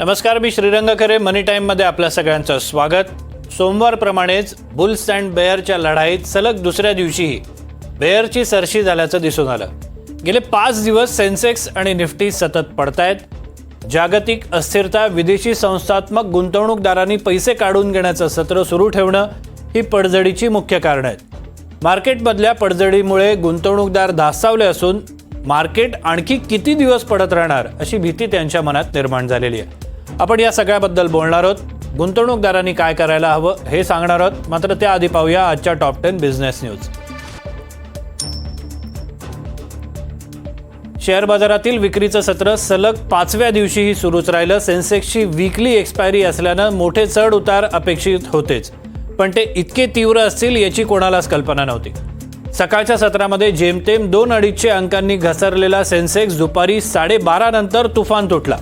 नमस्कार मी श्रीरंग खरे. मनी टाईममध्ये आपल्या सगळ्यांचं स्वागत. सोमवारप्रमाणेच बुल्स अँड बेअरच्या लढाईत सलग दुसऱ्या दिवशीही बेअरची सरशी झाल्याचं दिसून आलं. गेले पाच दिवस सेन्सेक्स आणि निफ्टी सतत पडतायत. जागतिक अस्थिरता विदेशी संस्थात्मक गुंतवणूकदारांनी पैसे काढून घेण्याचं सत्र सुरू ठेवणं ही पडझडीची मुख्य कारणं आहेत. मार्केटमधल्या पडझडीमुळे गुंतवणूकदार धास्तावले असून मार्केट आणखी किती दिवस पडत राहणार अशी भीती त्यांच्या मनात निर्माण झालेली आहे. आपण या सगळ्याबद्दल बोलणार आहोत. गुंतवणूकदारांनी काय करायला हवं हे सांगणार आहोत. मात्र त्याआधी पाहूया आजच्या top ten business news. Share बाजारातील विक्रीचं सत्र सलग पाचव्या दिवशीही सुरूच राहिलं. सेन्सेक्सची वीकली एक्सपायरी असल्यानं मोठे चढ उतार अपेक्षित होतेच. पण ते इतके तीव्र असतील याची कोणालाच कल्पना नव्हती. सकाळच्या सत्रामध्ये जेमतेम दोन अडीचशे अंकांनी घसरलेला सेन्सेक्स दुपारी साडेबारा नंतर तुफान तुटला.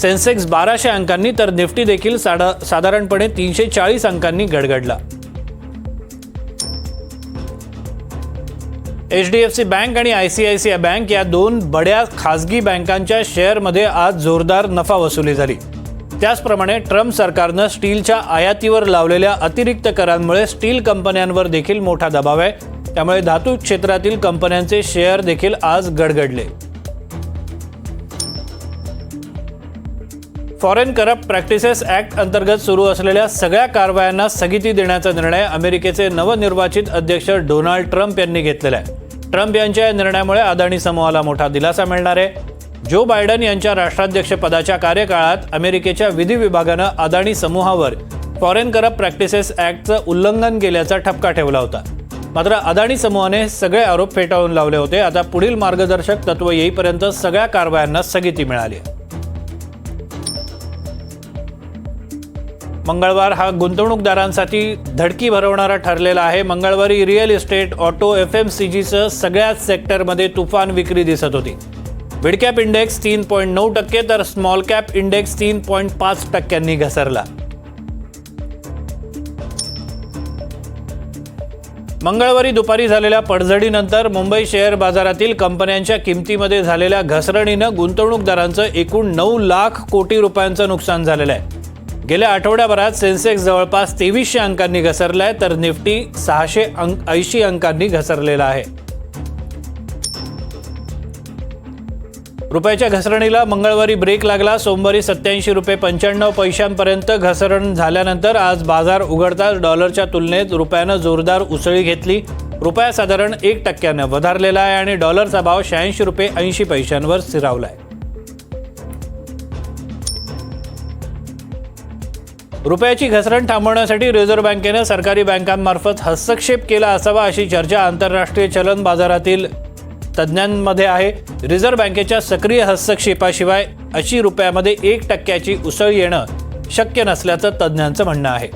सेन्सेक्स बाराशे अंकांनी तर निफ्टी देखील साडा साधारणपणे तीनशे चाळीस अंकांनी गडगडला H D F C bank आणि I C I C I bank या दोन बड्या खासगी बँकांच्या शेअरमध्ये आज जोरदार नफा वसुली झाली. त्याचप्रमाणे ट्रम्प सरकारनं स्टीलच्या आयातीवर लावलेल्या अतिरिक्त करांमुळे स्टील कंपन्यांवर देखील मोठा दबाव आहे. त्यामुळे धातू क्षेत्रातील कंपन्यांचे शेअर देखील आज गडगडले फॉरेन करप्ट प्रॅक्टिसेस ऍक्ट अंतर्गत सुरू असलेल्या सगळ्या कारवायांना स्थगिती देण्याचा निर्णय अमेरिकेचे नवनिर्वाचित अध्यक्ष डोनाल्ड ट्रम्प यांनी घेतलेला आहे. ट्रम्प यांच्या या निर्णयामुळे अदानी समूहाला मोठा दिलासा मिळणार आहे. जो बायडन यांच्या राष्ट्राध्यक्षपदाच्या कार्यकाळात अमेरिकेच्या विधी विभागानं अदानी समूहावर फॉरेन करप्ट प्रॅक्टिसेस ऍक्टचं उल्लंघन केल्याचा ठपका ठेवला होता. मात्र अदानी समूहाने सगळे आरोप फेटाळून लावले होते. आता पुढील मार्गदर्शक तत्व येईपर्यंत सगळ्या कारवायांना स्थगिती मिळाली मंगळवार हा गुंतवणूकदारांसाठी धडकी भरवणारा ठरलेला आहे. मंगळवारी real estate auto F M C जीचं सगळ्याच सेक्टरमध्ये तुफान विक्री दिसत होती. मिडकॅप इंडेक्स तीन पॉईंट नऊ टक्के तर स्मॉल कॅप इंडेक्स तीन पॉईंट पाच टक्क्यांनी घसरला. मंगळवारी दुपारी झालेल्या पडझडीनंतर मुंबई शेअर बाजारातील कंपन्यांच्या किमतीमध्ये झालेल्या घसरणीनं गुंतवणूकदारांचं एकूण नऊ लाख कोटी रुपयांचं नुकसान झालेलं आहे. गेल्या आठवड्याभरात सेन्सेक्स जवळपास तेवीसशे अंकांनी घसरलाय तर निफ्टी सहाशे अंक ऐंशी अंकांनी घसरलेला आहे. रुपयाच्या घसरणीला मंगळवारी ब्रेक लागला. सोमवारी सत्याऐंशी रुपये पंच्याण्णव पैशांपर्यंत घसरण झाल्यानंतर आज बाजार उघडताच डॉलरच्या तुलनेत रुपयानं जोरदार उसळी घेतली. रुपया साधारण एक टक्क्यानं वधारलेला आहे आणि डॉलरचा भाव शहाऐंशी रुपये ऐंशी पैशांवर स्थिरावला आहे रुपयाची घसरण थांबवण्यासाठी रिझर्व्ह बँकेनं सरकारी बँकांमार्फत हस्तक्षेप केला असावा अशी चर्चा आंतरराष्ट्रीय चलन बाजारातील तज्ज्ञांमध्ये आहे. रिझर्व्ह बँकेच्या सक्रिय हस्तक्षेपाशिवाय अशी रुपयामध्ये एक टक्क्याची उसळ येणं शक्य नसल्याचं तज्ज्ञांचं म्हणणं आहे.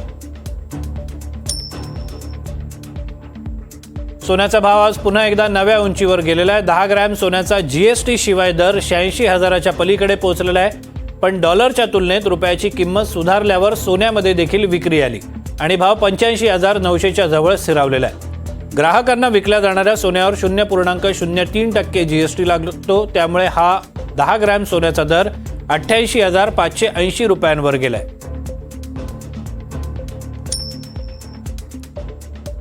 सोन्याचा भाव आज पुन्हा एकदा नव्या उंचीवर गेलेला आहे. दहा ग्रॅम सोन्याचा जीएसटी शिवाय दर शहाऐंशी हजाराच्या पलीकडे पोहोचलेला आहे. पण डॉलरच्या तुलनेत रुपयाची किंमत सुधारल्यावर सोन्यामध्ये देखील विक्री आली. आणि भाव पंच्याऐंशी हजार नऊशेच्या जवळ स्थिरावलेला आहे. ग्राहकांना विकल्या जाणाऱ्या सोन्यावर शून्य पूर्णांक शून्य तीन टक्के जी एस टी लागतो. त्यामुळे हा दहा ग्रॅम सोन्याचा दर अठ्ठ्याऐंशी हजार पाचशे ऐंशी रुपयांवर गेलाय.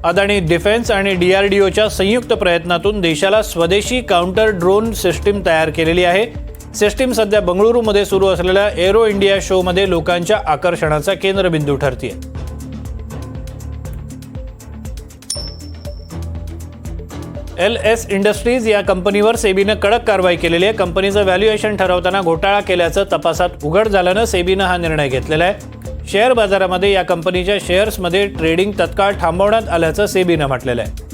अदानी डिफेन्स आणि डीआरडीओच्या संयुक्त प्रयत्नातून देशाला स्वदेशी काउंटर ड्रोन सिस्टीम तयार केलेली आहे. सिस्टीम सध्या बंगळुरूमध्ये सुरू असलेल्या एरो इंडिया शोमध्ये लोकांच्या आकर्षणाचा केंद्रबिंदू ठरतीये. एल एस इंडस्ट्रीज या कंपनीवर सेबीनं कडक कारवाई केलेली आहे. कंपनीचं व्हॅल्युएशन ठरवताना घोटाळा केल्याचं तपासात उघड झाल्यानं सेबीनं हा निर्णय घेतलेला आहे. शेअर बाजारामध्ये या कंपनीच्या शेअर्समध्ये ट्रेडिंग तत्काळ थांबवण्यात आल्याचं सेबीनं म्हटलेलं आहे.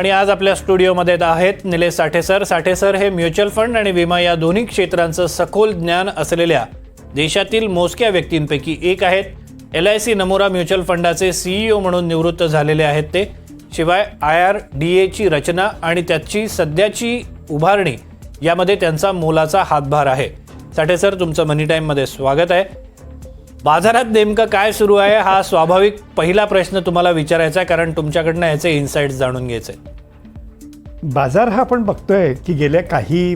आणि आज आपल्या स्टुडिओमध्ये आहेत निलेश साठे सर. साठे सर हे म्युच्युअल फंड आणि विमा या दोन्ही क्षेत्रांचं सखोल ज्ञान असलेल्या देशातील मोजक्या व्यक्तींपैकी एक आहेत. L I C Nomura mutual फंडाचे सीईओ म्हणून निवृत्त झालेले आहेत ते. शिवाय आय आर डी एची रचना आणि त्याची सध्याची उभारणी यामध्ये त्यांचा मोलाचा हातभार आहे. साठे सर तुमचं मनी टाईममध्ये स्वागत आहे. बाजारात नेमकं काय सुरू आहे हा स्वाभाविक पहिला प्रश्न तुम्हाला विचारायचा आहे कारण तुमच्याकडनं याचे इन्साइट्स जाणून घ्यायचे बाजार हा आपण बघतोय की गेल्या काही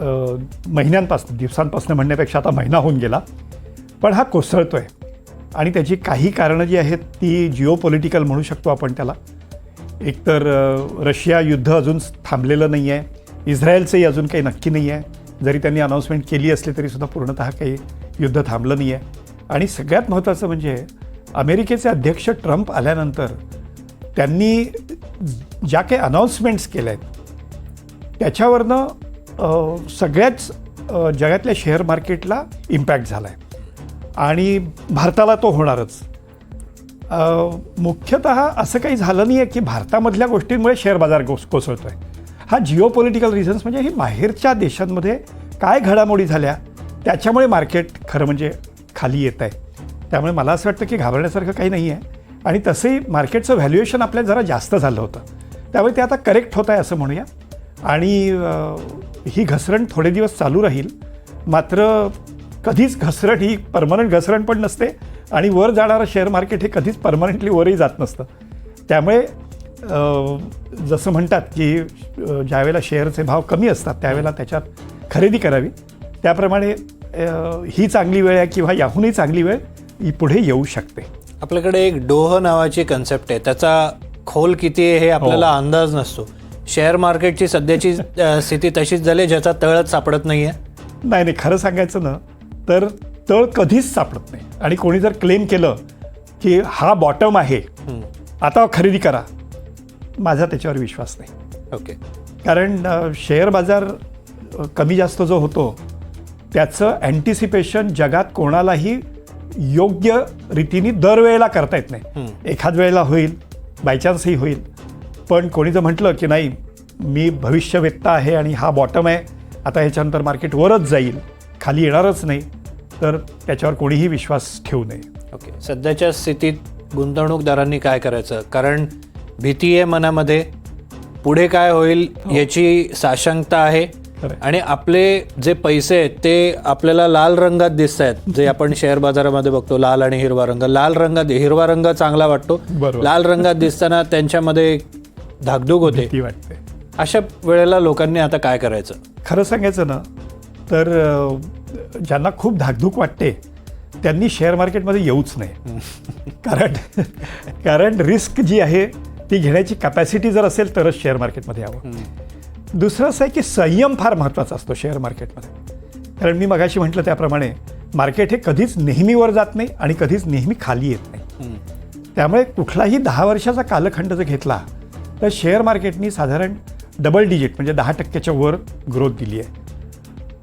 महिन्यांपासून दिवसांपासून म्हणण्यापेक्षा आता महिना होऊन गेला पण हा कोसळतोय. आणि त्याची काही कारणं जी आहेत ती जिओ पॉलिटिकल म्हणू शकतो आपण त्याला. एकतर रशिया युद्ध अजून थांबलेलं नाही आहे इस्रायलचंही अजून काही नक्की नाही आहे. जरी त्यांनी अनाऊन्समेंट केली असली तरीसुद्धा पूर्णतः काही युद्ध थांबलं नाही आहे. आणि सगळ्यात महत्त्वाचं म्हणजे अमेरिकेचे अध्यक्ष ट्रम्प आल्यानंतर त्यांनी ज्या काही अनाऊन्समेंट्स केल्या आहेत त्याच्यावरनं सगळ्याच जगातल्या शेअर मार्केटला इम्पॅक्ट झाला आहे आणि भारताला तो होणारच. मुख्यतः असं काही झालं नाही आहे की भारतामधल्या गोष्टींमुळे शेअर बाजार कोस कोसळतो आहे हा जिओ पॉलिटिकल रिझन्स म्हणजे ही बाहेरच्या देशांमध्ये काय घडामोडी झाल्या त्याच्यामुळे मार्केट खरं म्हणजे खाली येत आहे. त्यामुळे मला असं वाटतं की घाबरण्यासारखं काही नाही आहे. आणि तसंही मार्केटचं व्हॅल्युएशन आपल्याला जरा जास्त झालं होतं. त्यामुळे ते आता करेक्ट होत आहे असं म्हणूया. आणि ही घसरण थोडे दिवस चालू राहील. मात्र कधीच घसरण ही परमनंट घसरण पण नसते. आणि वर जाणारं शेअर मार्केट हे कधीच परमनंटली वरही जात नसतं. त्यामुळे जसं म्हणतात की ज्यावेळेला शेअरचे भाव कमी असतात त्यावेळेला त्याच्यात खरेदी करावी. त्याप्रमाणे ही चांगली वेळ आहे किंवा याहूनही चांगली वेळ ही पुढे येऊ शकते. आपल्याकडे एक डोह नावाची कन्सेप्ट आहे. त्याचा खोल किती आहे हे आपल्याला अंदाज नसतो. शेअर मार्केटची सध्याची स्थिती तशीच झाली आहे, ज्याचा तळच सापडत नाहीये. नाही नाही खरं सांगायचं ना तर तळ कधीच सापडत नाही. आणि कोणी जर क्लेम केलं की हा बॉटम आहे आता खरेदी करा. माझा त्याच्यावर विश्वास नाही. ओके. कारण शेअर बाजार कमी जास्त जो होतो त्याचं अँटिसिपेशन जगात कोणालाही योग्य रीतीने दरवेळेला करता येत नाही. एखाद वेळेला होईल बायचान्सही होईल. पण कोणी जर म्हटलं की नाही मी भविष्यवेत्ता आहे आणि हा बॉटम आहे आता ह्याच्यानंतर मार्केट वरच जाईल खाली येणारच नाही तर त्याच्यावर कोणीही विश्वास ठेवू नये. ओके सध्याच्या स्थितीत गुंतवणूकदारांनी काय करायचं? कारण भीती आहे मनामध्ये. पुढे काय होईल याची साशंकता आहे. आणि आपले जे पैसे आहेत ते आपल्याला लाल रंगात दिसत आहेत जे आपण शेअर बाजारामध्ये बघतो लाल आणि हिरवा रंग. लाल रंगात हिरवा रंग चांगला वाटतो. लाल रंगात दिसताना त्यांच्यामध्ये धाकधूक होते. ती वाटते. अशा वेळेला लोकांनी आता काय करायचं? खरं सांगायचं ना तर ज्यांना खूप धाकधूक वाटते त्यांनी शेअर मार्केटमध्ये येऊच नाही कारण कारण रिस्क जी आहे ती घेण्याची कॅपॅसिटी जर असेल तरच शेअर मार्केटमध्ये यावं. दुसरं असं आहे की संयम फार महत्त्वाचा असतो शेअर मार्केटमध्ये. कारण मी मगाशी म्हटलं त्याप्रमाणे मार्केट हे कधीच नेहमीवर जात नाही आणि कधीच नेहमी खाली येत नाही. त्यामुळे कुठलाही दहा वर्षाचा कालखंड जर घेतला तर शेअर मार्केटनी साधारण डबल डिजिट म्हणजे दहा टक्क्याच्या वर ग्रोथ दिली आहे.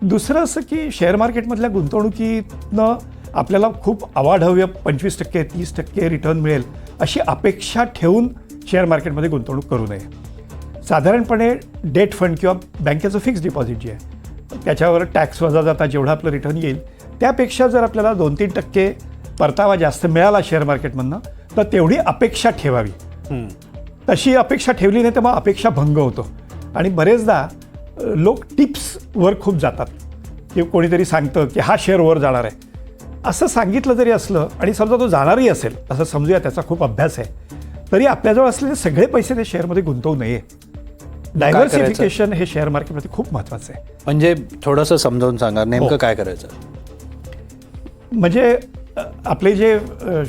दुसरं असं की शेअर मार्केटमधल्या गुंतवणुकीतनं आपल्याला खूप अवाढव्य पंचवीस टक्के तीस टक्के रिटर्न मिळेल अशी अपेक्षा ठेवून शेअर मार्केटमध्ये गुंतवणूक करू नये. साधारणपणे डेट फंड किंवा बँकेचं फिक्स डिपॉझिट जे आहे त्याच्यावर टॅक्स वजा जाता जेवढं आपलं रिटर्न येईल त्यापेक्षा जर आपल्याला दोन तीन टक्के परतावा जास्त मिळाला शेअर मार्केटमधनं तर तेवढी अपेक्षा ठेवावी. तशी अपेक्षा ठेवली नाही तर मग अपेक्षा भंग होतो. आणि बरेचदा लोक टिप्सवर खूप जातात. की कोणीतरी सांगतं की हा शेअर वर जाणार आहे. असं सांगितलं जरी असलं आणि समजा तो जाणारही असेल असं समजूया त्याचा खूप अभ्यास आहे तरी आपल्याजवळ असलेले सगळे पैसे ते शेअरमध्ये गुंतवू नये. डायव्हर्सिफिकेशन हे शेअर मार्केटमध्ये खूप महत्त्वाचं आहे. म्हणजे थोडंसं समजावून सांगा नेमकं हो. काय करायचं? म्हणजे आपले जे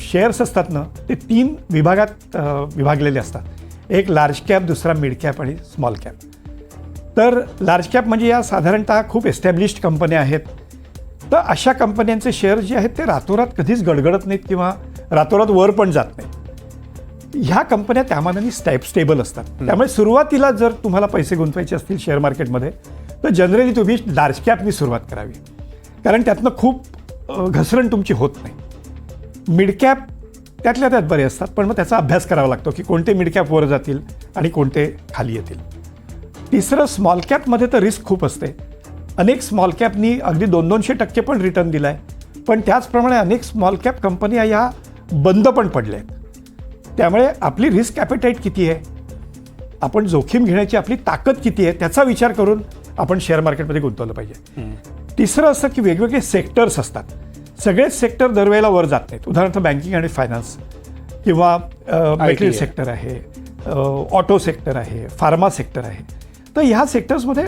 शेअर्स असतात ना ते तीन विभागात विभागलेले असतात. एक लार्ज कॅप दुसरा मिड कॅप आणि स्मॉल कॅप तर लार्ज कॅप म्हणजे या साधारणतः खूप एस्टॅब्लिश्ड कंपन्या आहेत. तर अशा कंपन्यांचे शेअर जे आहेत ते रातोरात कधीच गडगडत नाहीत किंवा रातोरात वर पण जात नाहीत. ह्या कंपन्या त्यामानाने स्टॅप स्टेबल असतात. त्यामुळे सुरुवातीला जर तुम्हाला पैसे गुंतवायचे असतील शेअर मार्केटमध्ये तर जनरली तुम्ही लार्ज कॅपनी सुरुवात करावी. कारण त्यातनं खूप घसरण तुमची होत नाही. मिड कॅप त्यातल्या त्यात बरे असतात पण मग त्याचा अभ्यास करावा लागतो की कोणते मिड कॅप वर जातील आणि कोणते खाली येतील. तिसरं स्मॉल कॅपमध्ये तर रिस्क खूप असते. अनेक स्मॉल कॅपनी अगदी दोन दोनशे टक्के पण रिटर्न दिला आहे पण त्याचप्रमाणे अनेक स्मॉल कॅप कंपन्या या बंद पण पडल्या आहेत त्यामुळे आपली रिस्क ॲपेटाईट किती आहे? आपण जोखीम घेण्याची आपली ताकद किती आहे? त्याचा विचार करून आपण शेअर मार्केटमध्ये गुंतवलं पाहिजे. तिसरं असं की वेगवेगळे सेक्टर्स असतात. सगळेच सेक्टर दरवेळेला वर जात नाहीत. उदाहरणार्थ बँकिंग आणि फायनान्स किंवा मटेरियल. सेक्टर आहे. ऑटो सेक्टर आहे फार्मा सेक्टर आहे. तर ह्या सेक्टर्समध्ये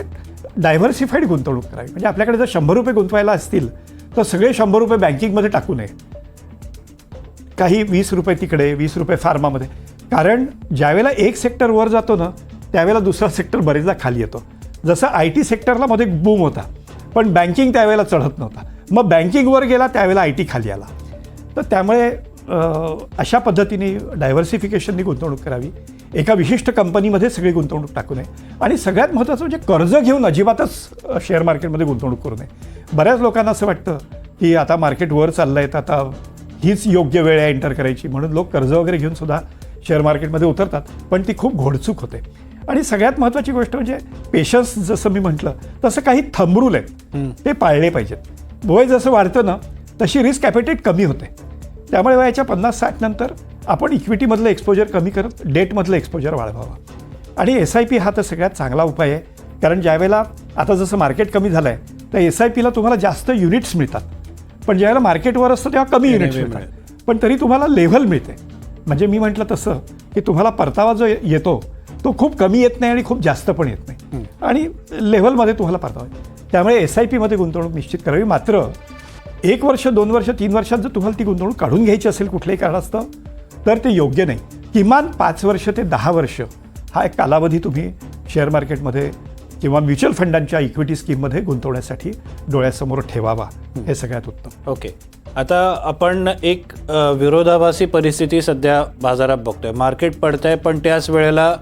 डायव्हर्सिफाईड गुंतवणूक करावी. म्हणजे आपल्याकडे जर शंभर रुपये गुंतवायला असतील तर सगळे शंभर रुपये बँकिंगमध्ये टाकू नये. काही वीस रुपये तिकडे वीस रुपये फार्मामध्ये. कारण ज्यावेळेला एक सेक्टर वर जातो ना त्यावेळेला दुसरा सेक्टर बरेचदा खाली येतो. जसं आय टी सेक्टरला मध्ये बूम होता पण बँकिंग त्यावेळेला चढत नव्हता. मग बँकिंगवर गेला त्यावेळेला आय टी खाली आला. तर त्यामुळे अशा पद्धतीने डायव्हर्सिफिकेशननी गुंतवणूक करावी. एका विशिष्ट कंपनीमध्ये सगळी गुंतवणूक टाकू नये. आणि सगळ्यात महत्त्वाचं म्हणजे कर्ज घेऊन अजिबातच शेअर मार्केटमध्ये गुंतवणूक करू नये. बऱ्याच लोकांना असं वाटतं की आता मार्केट वर चाललं आहे तर आता हीच योग्य वेळ आहे एंटर करायची. म्हणून लोक कर्ज वगैरे घेऊन सुद्धा शेअर मार्केटमध्ये उतरतात. पण ती खूप घोडचूक होते. आणि सगळ्यात महत्त्वाची गोष्ट म्हणजे पेशन्स जसं मी म्हटलं तसं काही थंब रूल आहेत ते पाळले पाहिजेत. वय जसं वाढतं ना तशी रिस्क ॲपेटेट कमी होते. त्यामुळे वयाच्या पन्नास साठ नंतर आपण इक्विटीमधलं एक्सपोजर कमी करत डेटमधलं एक्सपोजर वाढवावं. आणि एस आय पी हा तर सगळ्यात चांगला उपाय आहे. कारण ज्यावेळेला आता जसं मार्केट कमी झालं आहे तर एस आय पीला तुम्हाला जास्त युनिट्स मिळतात. पण ज्यावेळेला मार्केटवर असतं तेव्हा कमी युनिट्स नाही मिळतात. पण तरी तुम्हाला लेव्हल मिळते. म्हणजे मी म्हटलं तसं की तुम्हाला परतावा जो ये- येतो तो खूप कमी येत नाही आणि खूप जास्त पण येत नाही. आणि लेव्हलमध्ये तुम्हाला परतावा येतो. त्यामुळे एस आय पीमध्ये गुंतवणूक निश्चित करावी. मात्र एक वर्ष दोन वर्ष तीन वर्षात जर तुम्हाला ती गुंतवणूक काढून घ्यायची असेल कुठल्याही कारणास्तव तर ते योग्य नाही. किमान पाच वर्ष ते दहा वर्ष हा एक कालावधी तुम्ही शेअर मार्केटमध्ये किंवा म्युच्युअल फंडांच्या इक्विटी स्कीममध्ये गुंतवण्यासाठी डोळ्यासमोर ठेवावा हे सगळ्यात उत्तम. ओके. आता आपण एक विरोधाभासी परिस्थिती सध्या बाजारात बघतोय. मार्केट पडतंय पण त्याच वेळेला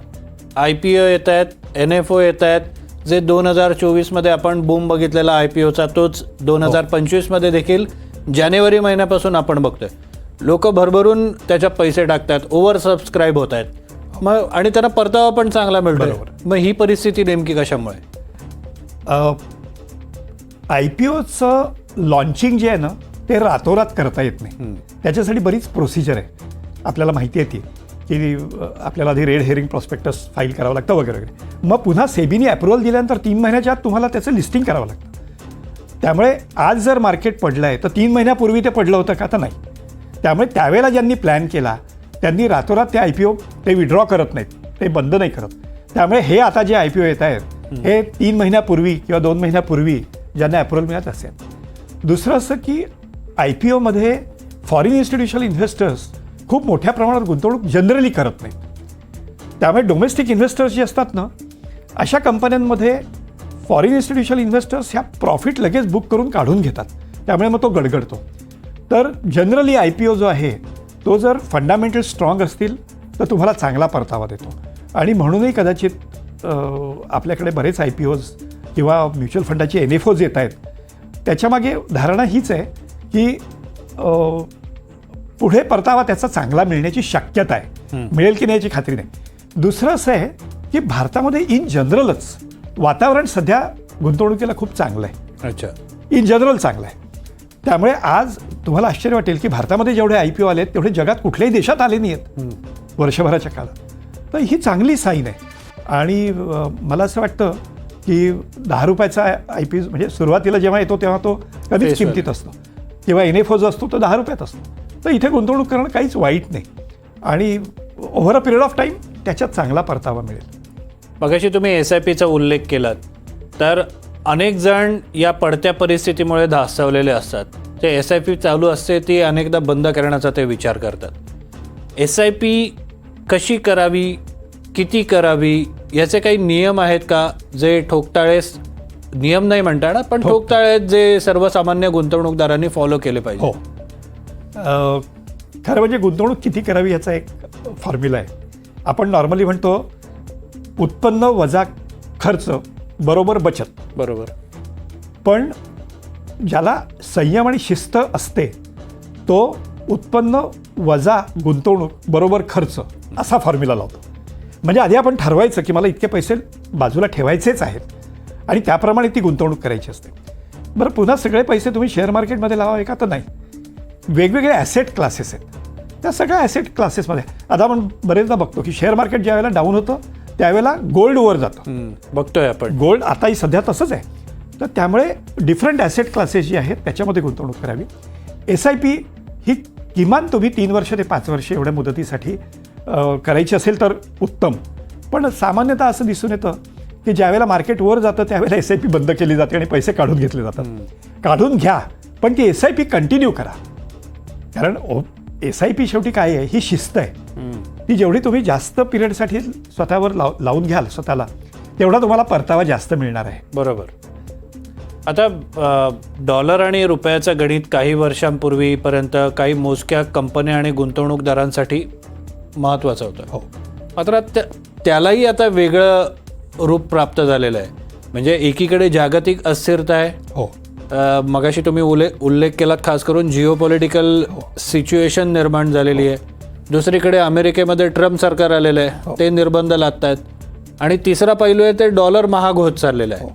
आय पी ओ येत आहेत एन एफ ओ येत आहेत. जे दोन हजार चोवीसमध्ये आपण बूम बघितलेला आय पी ओचा तोच दोन हजार पंचवीसमध्ये देखील जानेवारी महिन्यापासून आपण बघतोय. लोक भरभरून त्याच्यात पैसे टाकतात ओव्हर सबस्क्राईब होत आहेत मग आणि त्यांना परतावा पण चांगला बरोबर. मग ही परिस्थिती नेमकी कशामुळे? आय पी ओचं लॉन्चिंग जे आहे ना ते रातोरात करता येत नाही. त्याच्यासाठी बरीच प्रोसिजर आहे. आपल्याला माहिती आहे ती की अ, आपल्याला आधी रेड हेअरिंग प्रॉस्पेक्टस फाईल करावं लागतं वगैरे वगैरे. मग पुन्हा सेबीने अप्रुव्हल दिल्यानंतर तीन महिन्याच्या आत तुम्हाला त्याचं लिस्टिंग करावं लागतं. त्यामुळे आज जर मार्केट पडलं आहे तर तीन महिन्यापूर्वी ते पडलं होतं का? तर नाही. त्यामुळे त्यावेळेला ज्यांनी प्लॅन केला त्यांनी रातोरात ते आय पी ओ ते विड्रॉ करत नाहीत. ते बंद नाही करत. त्यामुळे हे आता जे आय पी ओ येत आहेत हे तीन महिन्यापूर्वी किंवा दोन महिन्यापूर्वी ज्यांना अप्रुव्हल मिळत असेल. दुसरं असं की आय पी ओमध्ये फॉरेन इन्स्टिट्यूशनल इन्व्हेस्टर्स खूप मोठ्या प्रमाणात गुंतवणूक जनरली करत नाहीत. त्यामुळे डोमेस्टिक इन्व्हेस्टर्स जे असतात ना अशा कंपन्यांमध्ये फॉरेन इन्स्टिट्यूशनल इन्व्हेस्टर्स ह्या प्रॉफिट लगेच बुक करून काढून घेतात. त्यामुळे मग तो गडगडतो. तर जनरली आय पी ओ जो आहे तो जर फंडामेंटल स्ट्रॉंग असतील तर तुम्हाला चांगला परतावा देतो. आणि म्हणूनही कदाचित आपल्याकडे बरेच आय पी ओज किंवा म्युच्युअल फंडाचे एन एफ ओज येत आहेत. त्याच्यामागे धारणा हीच आहे की पुढे परतावा त्याचा चांगला मिळण्याची शक्यता आहे. मिळेल की नाही याची खात्री नाही. दुसरं असं आहे की भारतामध्ये इन जनरलच वातावरण सध्या गुंतवणुकीला खूप चांगलं आहे. अच्छा. इन जनरल चांगलं आहे. त्यामुळे आज तुम्हाला आश्चर्य वाटेल की भारतामध्ये जेवढे आय पी ओ आले आहेत तेवढे जगात कुठल्याही देशात आले नाही आहेत वर्षभराच्या काळात. तर ही चांगली साईन आहे. आणि मला असं वाटतं की दहा रुपयाचा आय पी म्हणजे सुरुवातीला जेव्हा येतो तेव्हा तो Face किमतीत असतो. किंवा एन एफ जो असतो तो दहा रुपयात असतो. तर इथे गुंतवणूक करणं काहीच वाईट नाही. आणि over a period of time त्याच्यात चांगला परतावा मिळेल. मगाशी तुम्ही एस आय पीचा उल्लेख केलात. तर अनेक जण या पडत्या परिस्थितीमुळे धास्तवलेले असतात. जे एस आय पी चालू असते ती अनेकदा बंद करण्याचा ते विचार करतात. एस आय पी कशी करावी किती करावी याचे काही नियम आहेत का? जे ठोकताळेस नियम नाही म्हणता येणार पण ठोकताळे जे सर्वसामान्य गुंतवणूकदारांनी फॉलो केले पाहिजे. हो. खरं म्हणजे गुंतवणूक किती करावी याचा एक फॉर्म्युला आहे. आपण नॉर्मली म्हणतो उत्पन्न वजा खर्च. बरोबर बचत. बरोबर. पण ज्याला संयम आणि शिस्त असते तो उत्पन्न वजा गुंतवणूक बरोबर खर्च असा फॉर्म्युला लावतो. म्हणजे आधी आपण ठरवायचं की मला इतके पैसे बाजूला ठेवायचेच आहेत आणि त्याप्रमाणे ती गुंतवणूक करायची असते. बरं पुन्हा सगळे पैसे तुम्ही शेअर मार्केटमध्ये लावावे का तर नाही. वेगवेगळे ॲसेट क्लासेस आहेत. त्या सगळ्या ॲसेट क्लासेसमध्ये आता आपण बरेचदा बघतो की शेअर मार्केट ज्या वेळेला डाऊन होतं त्यावेळेला गोल्ड वर जातं. बघतोय आपण. गोल्ड आताही सध्या तसंच आहे. तर त्यामुळे डिफरंट ॲसेट क्लासेस जी आहेत त्याच्यामध्ये गुंतवणूक करावी. एस आय पी ही किमान तुम्ही तीन वर्ष ते पाच वर्ष एवढ्या मुदतीसाठी करायची असेल तर उत्तम. पण सामान्यतः असं दिसून येतं की ज्यावेळेला मार्केट वर जातं त्यावेळेला एस आय पी बंद केली जाते आणि पैसे काढून घेतले जातात. काढून घ्या पण ती एस आय पी कंटिन्यू करा. कारण एस आय पी शेवटी काय आहे ही शिस्त आहे. ती जेवढी तुम्ही जास्त पिरियडसाठी स्वतःवर लाव लावून घ्याल स्वतःला तेवढा तुम्हाला परतावा जास्त मिळणार आहे. बरोबर. आता डॉलर आणि रुपयाचं गणित काही वर्षांपूर्वीपर्यंत काही मोजक्या कंपन्या आणि गुंतवणूकदारांसाठी महत्त्वाचं होतं. हो. मात्र त्या त्यालाही आता वेगळं रूप प्राप्त झालेलं आहे. म्हणजे एकीकडे जागतिक अस्थिरता आहे. हो. मगाशी तुम्ही उल्ले उल्लेख केलात खास करून जिओ पॉलिटिकल सिच्युएशन निर्माण झालेली आहे. दुसरीकडे अमेरिकेमध्ये ट्रम्प सरकार आलेलं आहे. ते निर्बंध लादत आहेत आणि तिसरा पैलू आहे ते डॉलर महाग होत चाललेलं आहे.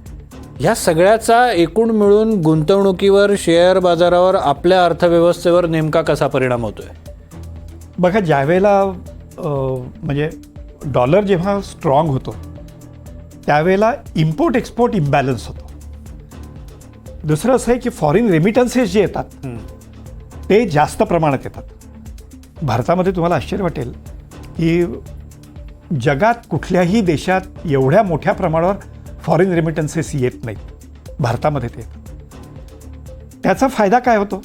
ह्या सगळ्याचा एकूण मिळून गुंतवणुकीवर शेअर बाजारावर आपल्या अर्थव्यवस्थेवर नेमका कसा परिणाम होतोय? बघा ज्यावेळेला म्हणजे डॉलर जेव्हा स्ट्रॉंग होतो त्यावेळेला इम्पोर्ट एक्सपोर्ट इम्बॅलन्स होतो. दुसरं असं आहे की फॉरेन रेमिटन्सेस जे येतात ते जास्त प्रमाणात येतात. भारतामध्ये तुम्हाला आश्चर्य वाटेल की जगात कुठल्याही देशात एवढ्या मोठ्या प्रमाणावर फॉरेन रेमिटन्सेस येत नाहीत. भारतामध्ये ते. त्याचा फायदा काय होतो?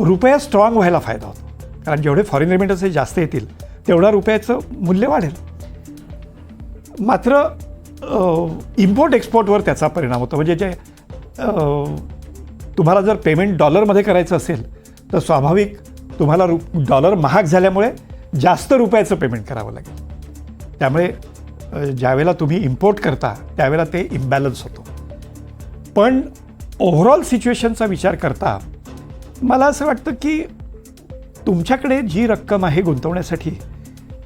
रुपया स्ट्रॉंग व्हायला फायदा होतो. कारण जेवढे फॉरेन रेमिटन्सेस जास्त येतील तेवढा रुपयाचं मूल्य वाढेल. मात्र इम्पोर्ट एक्सपोर्टवर त्याचा परिणाम होतो. म्हणजे जे तुम्हाला जर पेमेंट डॉलरमध्ये करायचं असेल तर स्वाभाविक तुम्हाला रु डॉलर महाग झाल्यामुळे जास्त रुपयाचं पेमेंट करावं लागेल. त्यामुळे ज्यावेळेला तुम्ही इम्पोर्ट करता त्यावेळेला ते इम्बॅलन्स होतो. पण ओव्हरऑल सिच्युएशनचा विचार करता मला असं वाटतं की तुमच्याकडे जी रक्कम आहे गुंतवण्यासाठी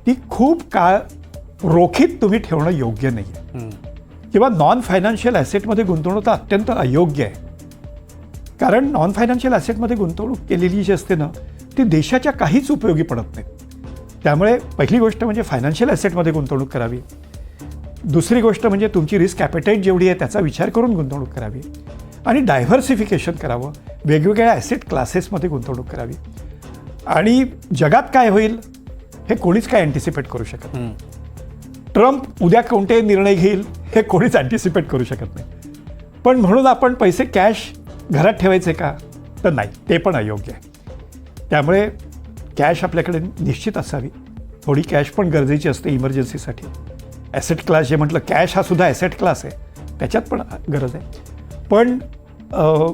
ती खूप काळ रोखीत तुम्ही ठेवणं योग्य नाही आहे किंवा नॉन फायनान्शियल ॲसेटमध्ये गुंतवणूक तर अत्यंत अयोग्य आहे. कारण नॉन फायनान्शियल ॲसेटमध्ये गुंतवणूक केलेली जी असते ना ती देशाच्या काहीच उपयोगी पडत नाही त्यामुळे पहिली गोष्ट म्हणजे फायनान्शियल ॲसेटमध्ये गुंतवणूक करावी. दुसरी गोष्ट म्हणजे तुमची रिस्क ॲपेटाईट जेवढी आहे त्याचा विचार करून गुंतवणूक करावी. आणि डायव्हर्सिफिकेशन करावं. वेगवेगळ्या ॲसेट क्लासेसमध्ये गुंतवणूक करावी. आणि जगात काय होईल हे कोणीच काय अँटिसिपेट करू शकत नाही. ट्रम्प उद्या कोणते निर्णय घेईल हे कोणीच अँटिसिपेट करू शकत नाही. पण म्हणून आपण पैसे कॅश घरात ठेवायचे का? तर नाही ते पण अयोग्य आहे. त्यामुळे कॅश आपल्याकडे निश्चित असावी. थोडी कॅश पण गरजेची असते इमर्जन्सीसाठी. ॲसेट क्लास जे म्हटलं कॅश हा सुद्धा ॲसेट क्लास आहे. त्याच्यात पण गरज आहे. पण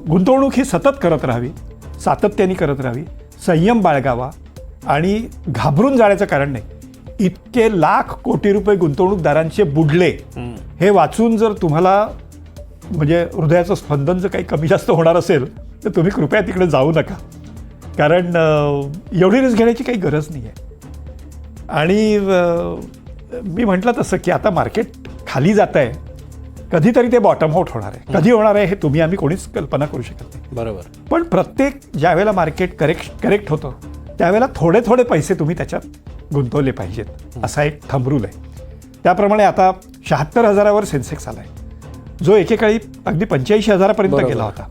गुंतवणूक ही सतत करत राहावी सातत्याने करत राहावी संयम बाळगावा आणि घाबरून जाण्याचं कारण नाही. इतके लाख कोटी रुपये गुंतवणूकदारांचे बुडले हे वाचून जर तुम्हाला म्हणजे हृदयाचं स्पंदन जर काही कमी जास्त होणार असेल तर तुम्ही कृपया तिकडे जाऊ नका. कारण एवढी रिस्क घेण्याची काही गरज नाही आहे आणि मी म्हटलं तसं की आता मार्केट खाली जात आहे कधीतरी ते बॉटम आउट होणार आहे. कधी होणार आहे हे तुम्ही आम्ही कोणीच कल्पना करू शकत नाही. बरोबर. पण प्रत्येक ज्यावेळेला मार्केट करेक्ट करेक्ट होतं त्यावेळेला थोडे थोडे पैसे तुम्ही त्याच्यात गुंतवले पाहिजेत. असा एक थंब रूल आहे. त्याप्रमाणे आता शहात्तर हजारावर सेन्सेक्स आला आहे जो एकेकाळी अगदी पंच्याऐंशी हजारापर्यंत. गेला होता.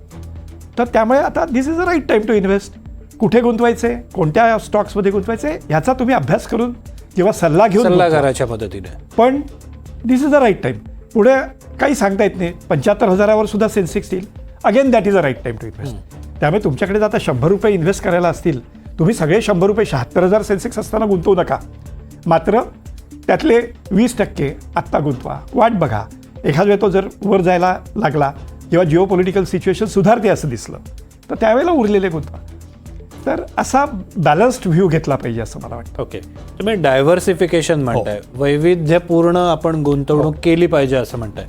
तर त्यामुळे आता this is a right time to invest कुठे गुंतवायचे? कोणत्या स्टॉक्समध्ये गुंतवायचे? ह्याचा तुम्ही अभ्यास करून किंवा सल्ला घेऊन. सल्लागाराच्या मदतीने पण this is a right time पुढे काही सांगता येत नाही. पंच्याहत्तर हजारावर सुद्धा सेन्सेक्स येईल again that is a right time to invest त्यामुळे तुमच्याकडे जर आता शंभर रुपये इन्व्हेस्ट करायला असतील तुम्ही सगळे शंभर रुपये शहात्तर हजार सेन्सेक्स असताना गुंतवू नका. मात्र त्यातले वीस टक्के आत्ता गुंतवा. वाट बघा. एखाद वेळ तो जर वर जायला लागला किंवा जिओ पॉलिटिकल सिच्युएशन सुधारते असं दिसलं तर त्यावेळेला उरलेले गुंतवा. तर असा बॅलन्स्ड व्ह्यू घेतला पाहिजे असं मला वाटतं. ओके तुम्ही डायव्हर्सिफिकेशन म्हणताय. वैविध्यपूर्ण आपण गुंतवणूक केली पाहिजे असं म्हणताय.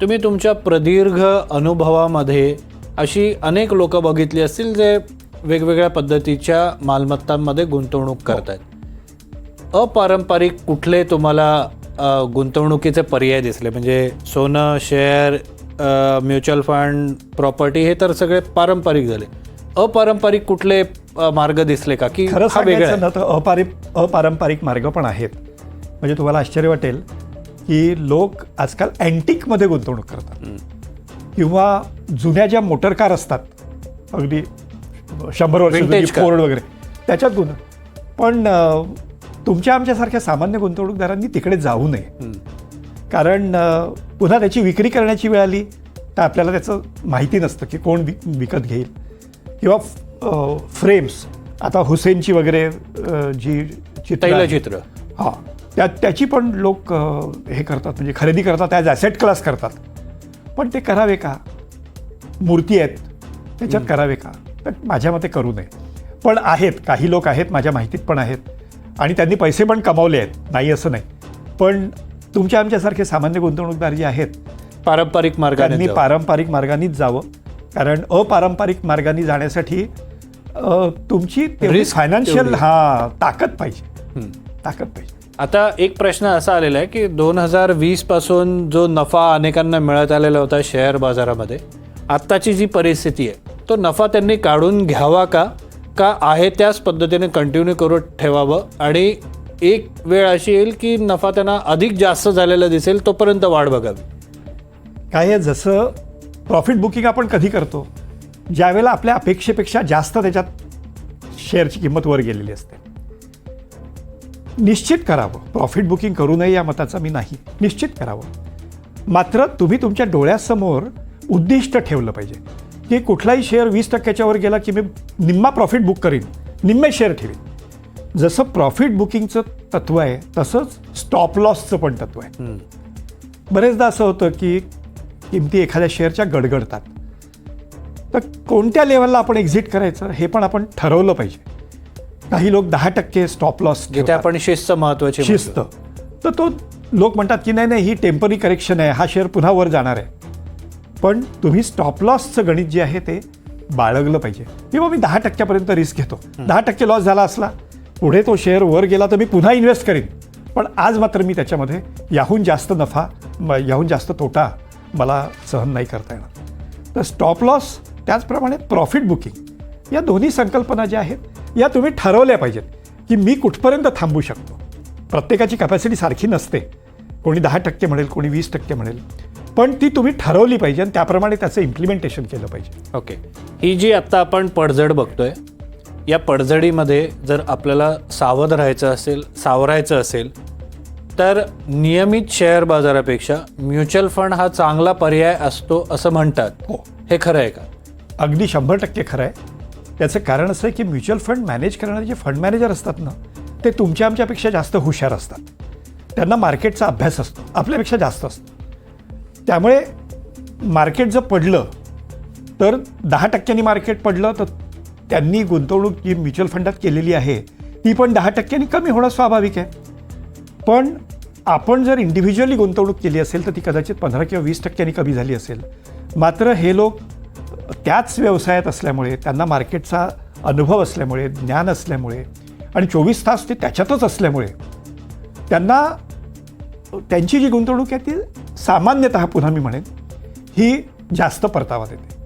तुम्ही तुमच्या प्रदीर्घ अनुभवामध्ये अशी अनेक लोक बघितली असतील जे वेगवेगळ्या पद्धतीच्या मालमत्तांमध्ये गुंतवणूक करतायत. अपारंपरिक कुठले तुम्हाला अ, गुंतवणुकीचे पर्याय दिसले? म्हणजे सोनं शेअर म्युच्युअल फंड प्रॉपर्टी हे तर सगळे पारंपरिक झाले. अपारंपरिक कुठले मार्ग दिसले का? की खरं सांगायचं? ना तर अपारि अपारंपरिक मार्ग पण आहेत. म्हणजे तुम्हाला आश्चर्य वाटेल की लोक आजकाल अँटिकमध्ये गुंतवणूक करतात. किंवा जुन्या ज्या मोटर कार असतात अगदी शंभर वर्ष. फोर्ड वगैरे त्याच्यात गुंत पण तुमच्या आमच्यासारख्या सामान्य गुंतवणूकदारांनी तिकडे जाऊ नये. कारण पुन्हा त्याची विक्री करण्याची वेळ आली तर आपल्याला त्याचं माहिती नसतं की कोण विक विकत घेईल. किंवा फ्रेम्स आता हुसेनची वगैरे जी चित्र तैलचित्र. हां. त्या त्याची पण लोक हे करतात म्हणजे खरेदी करतात ॲज ॲसेट क्लास करतात. पण ते करावे का? मूर्ती आहेत त्याच्यात करावे का? तर माझ्या मते करू नये. पण आहेत काही लोक आहेत माझ्या माहितीत पण आहेत. आणि त्यांनी पैसे पण कमावले आहेत. नाही असं नाही. पण तुमच्या आमच्यासारखे सामान्य गुंतवणूकदार जे आहेत पारंपरिक मार्गाने. पारंपरिक मार्गानेच जावं. कारण अपारंपरिक मार्गाने जाण्यासाठी तुमची फायनान्शियल. हा ताकद पाहिजे. ताकद पाहिजे. आता एक प्रश्न असा आलेला आहे की दोन हजार वीसपासून जो नफा अनेकांना मिळत आलेला होता शेअर बाजारामध्ये आत्ताची जी परिस्थिती आहे तो नफा त्यांनी काढून घ्यावा का? का आहे त्याच पद्धतीने कंटिन्यू करून ठेवावं? आणि एक वेळ अशी येईल की नफा त्यांना अधिक जास्त झालेला दिसेल तोपर्यंत वाढ बघावी. काय जसं प्रॉफिट बुकिंग आपण कधी करतो? ज्यावेळेला आपल्या अपेक्षेपेक्षा जास्त त्याच्यात शेअरची किंमत वर गेलेली असते. निश्चित करावं. प्रॉफिट बुकिंग करू नये या मताचा मी नाही. निश्चित करावं. मात्र तुम्ही तुमच्या डोळ्यासमोर उद्दिष्ट ठेवलं पाहिजे. की कुठलाही शेअर वीस टक्क्याच्या वर गेला की मी निम्मा प्रॉफिट बुक करीन. निम्मे शेअर ठेवीन. जसं प्रॉफिट बुकिंगचं तत्व आहे तसंच स्टॉप लॉसचं पण तत्व आहे. बरेचदा असं होतं की किमती एखाद्या शेअरच्या गडगडतात. तर कोणत्या लेवलला आपण एक्झिट करायचं हे पण आपण ठरवलं पाहिजे. काही लोक दहा टक्के स्टॉप लॉस जिथे आपण शिस्त महत्वाची शिस्त. तर तो लोक म्हणतात की नाही नाही ही टेंपररी करेक्शन आहे. हा शेअर पुन्हा वर जाणार आहे. पण तुम्ही स्टॉप लॉसचं गणित जे आहे ते बाळगलं पाहिजे. किंवा मी दहा टक्क्यापर्यंत रिस्क घेतो. दहा टक्के लॉस झाला असला पुढे तो शेअर वर गेला तर मी पुन्हा इन्व्हेस्ट करीन. पण आज मात्र मी त्याच्यामध्ये याहून जास्त नफा याहून जास्त तोटा मला सहन नाही करता येणार. तर स्टॉप लॉस त्याचप्रमाणे प्रॉफिट बुकिंग या दोन्ही संकल्पना ज्या आहेत या तुम्ही ठरवल्या पाहिजेत की मी कुठपर्यंत थांबू शकतो. प्रत्येकाची कॅपॅसिटी सारखी नसते. कोणी दहा टक्के म्हणेल कोणी वीस टक्के म्हणेल. पण ती तुम्ही ठरवली पाहिजे आणि त्याप्रमाणे त्याचं इम्प्लिमेंटेशन केलं पाहिजे. ओके ही जी आत्ता आपण पडझड बघतोय या पडझडीमध्ये जर आपल्याला सावध राहायचं असेल सावरायचं असेल तर नियमित शेअर बाजारापेक्षा म्युच्युअल फंड हा चांगला पर्याय असतो असं म्हणतात. हो. हे खरं आहे का? अगदी शंभर टक्के खरं आहे. त्याचं कारण असं आहे की म्युच्युअल फंड मॅनेज करणारे जे फंड मॅनेजर असतात ना ते तुमच्या आमच्यापेक्षा जास्त हुशार असतात. त्यांना मार्केटचा अभ्यास असतो आपल्यापेक्षा जास्त असतो. त्यामुळे मार्केट जर पडलं तर दहा टक्क्यांनी मार्केट पडलं तर त्यांनी गुंतवणूक जी म्युच्युअल फंडात केलेली आहे ती पण दहा टक्क्यांनी कमी होणं स्वाभाविक आहे. पण आपण जर इंडिव्हिज्युअली गुंतवणूक केली असेल तर ती कदाचित पंधरा किंवा वीस टक्क्यांनी कमी झाली असेल. मात्र हे लोक त्याच व्यवसायात असल्यामुळे त्यांना मार्केटचा अनुभव असल्यामुळे ज्ञान असल्यामुळे आणि चोवीस तास ते त्याच्यातच असल्यामुळे त्यांना त्यांची जी गुंतवणूक आहे ती सामान्यतः पुन्हा मी म्हणेन ही जास्त परतावा देते.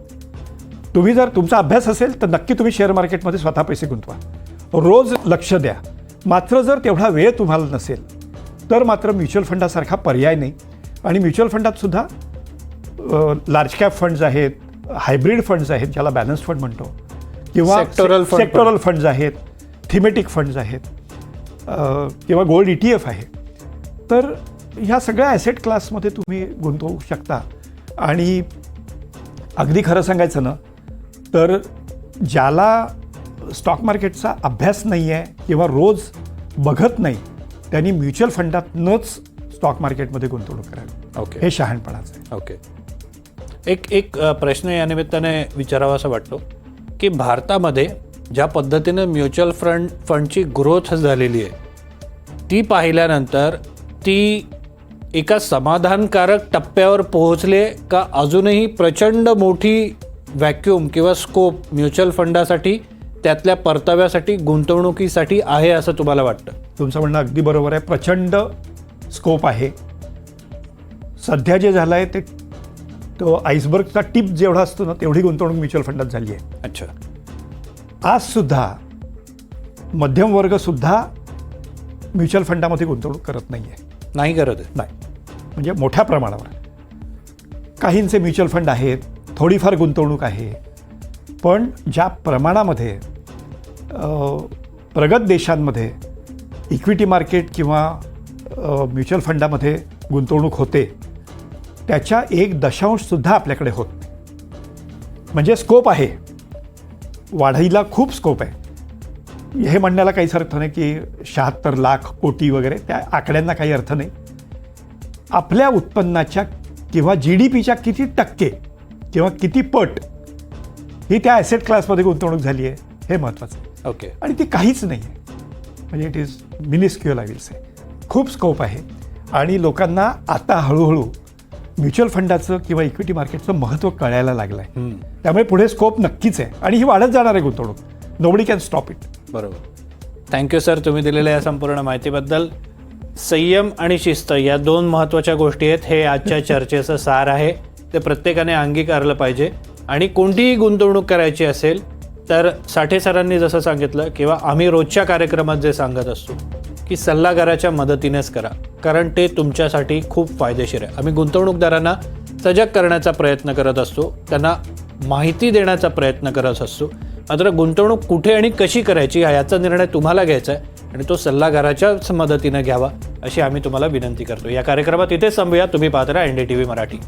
तुम्ही जर तुमचा अभ्यास असेल तर नक्की तुम्ही शेअर मार्केटमध्ये स्वतः पैसे गुंतवा. रोज लक्ष द्या. मात्र जर तेवढा वेळ तुम्हाला नसेल तर मात्र म्युच्युअल फंडासारखा पर्याय नाही. आणि म्युच्युअल फंडात सुद्धा लार्ज कॅप फंड्स आहेत हायब्रिड फंड्स आहेत ज्याला बॅलन्स फंड म्हणतो. किंवा. सेक्टोरल फंड्स आहेत थिमेटिक फंड्स आहेत किंवा गोल्ड ई टी एफ आहे. तर ह्या सगळ्या ॲसेट क्लासमध्ये तुम्ही गुंतवू शकता. आणि अगदी खरं सांगायचं ना तर ज्याला स्टॉक मार्केटचा अभ्यास नाही आहे किंवा रोज बघत नाही त्यांनी म्युच्युअल फंडातनंच स्टॉक मार्केटमध्ये गुंतवणूक करावी. ओके. हे शहाणपणाचं आहे. ओके. एक एक प्रश्न या निमित्ताने विचारावा असा वाटतो की भारतामध्ये ज्या पद्धतीनं म्युच्युअल फंड फंडची ग्रोथ झालेली आहे ती पाहिल्यानंतर ती एका समाधानकारक टप्प्यावर पोहोचले का अजूनही प्रचंड मोठी व्हॅक्यूम किंवा स्कोप म्युच्युअल फंडासाठी त्यातल्या परताव्यासाठी गुंतवणुकीसाठी आहे असं तुम्हाला वाटतं? तुमचं म्हणणं अगदी बरोबर आहे. प्रचंड स्कोप आहे. सध्या जे झालं आहे ते तो आईसबर्गचा टिप जेवढा असतो ना तेवढी गुंतवणूक म्युच्युअल फंडात झाली आहे. अच्छा. आज सुद्धा मध्यम वर्ग सुद्धा म्युच्युअल फंडामध्ये गुंतवणूक करत नाही आहे नाही करत? नाही. म्हणजे मोठ्या प्रमाणावर. काहींचे म्युच्युअल फंड आहेत थोडीफार गुंतवणूक आहे. पण ज्या प्रमाणामध्ये प्रगत देशांमध्ये इक्विटी मार्केट किंवा म्युच्युअल फंडामध्ये गुंतवणूक होते त्याच्या एक दशांशसुद्धा आपल्याकडे होत म्हणजे स्कोप आहे. वाढीला खूप स्कोप आहे. हे म्हणण्याला काहीच अर्थ नाही की शहात्तर लाख कोटी वगैरे त्या आकड्यांना काही अर्थ नाही. आपल्या उत्पन्नाच्या किंवा जी डी पीच्या किती टक्के किंवा किती पट ही त्या ॲसेट क्लासमध्ये गुंतवणूक झाली आहे हे महत्त्वाचं आहे. ओके आणि ती काहीच नाही आहे म्हणजे it is miniscule I will say खूप स्कोप आहे. आणि लोकांना आता हळूहळू म्युच्युअल फंडाचं किंवा इक्विटी मार्केटचं महत्त्व कळायला लागलं आहे त्यामुळे पुढे स्कोप नक्कीच आहे. आणि ही वाढत जाणार आहे गुंतवणूक. नोबडी कॅन स्टॉप इट बरोबर. थँक्यू सर तुम्ही दिलेल्या या संपूर्ण माहितीबद्दल. संयम आणि शिस्त या दोन महत्त्वाच्या गोष्टी आहेत. हे आजच्या चर्चेचं सार आहे. ते प्रत्येकाने अंगीकारलं पाहिजे. आणि कोणतीही गुंतवणूक करायची असेल तर साठे सरांनी जसं सांगितलं किंवा आम्ही रोजच्या कार्यक्रमात जे सांगत असतो की सल्लागाराच्या मदतीनेच करा. कारण ते तुमच्यासाठी खूप फायदेशीर आहे. आम्ही गुंतवणूकदारांना सजग करण्याचा प्रयत्न करत असतो त्यांना माहिती देण्याचा प्रयत्न करत असतो. मात्र गुंतवणूक कुठे आणि कशी करायची हा याचा निर्णय तुम्हाला घ्यायचा आहे आणि तो सल्लागाराच्याच मदतीनं घ्यावा अशी आम्ही तुम्हाला विनंती करतो. या कार्यक्रमात इथेच थांबूया. तुम्ही पात्र N D T V Marathi.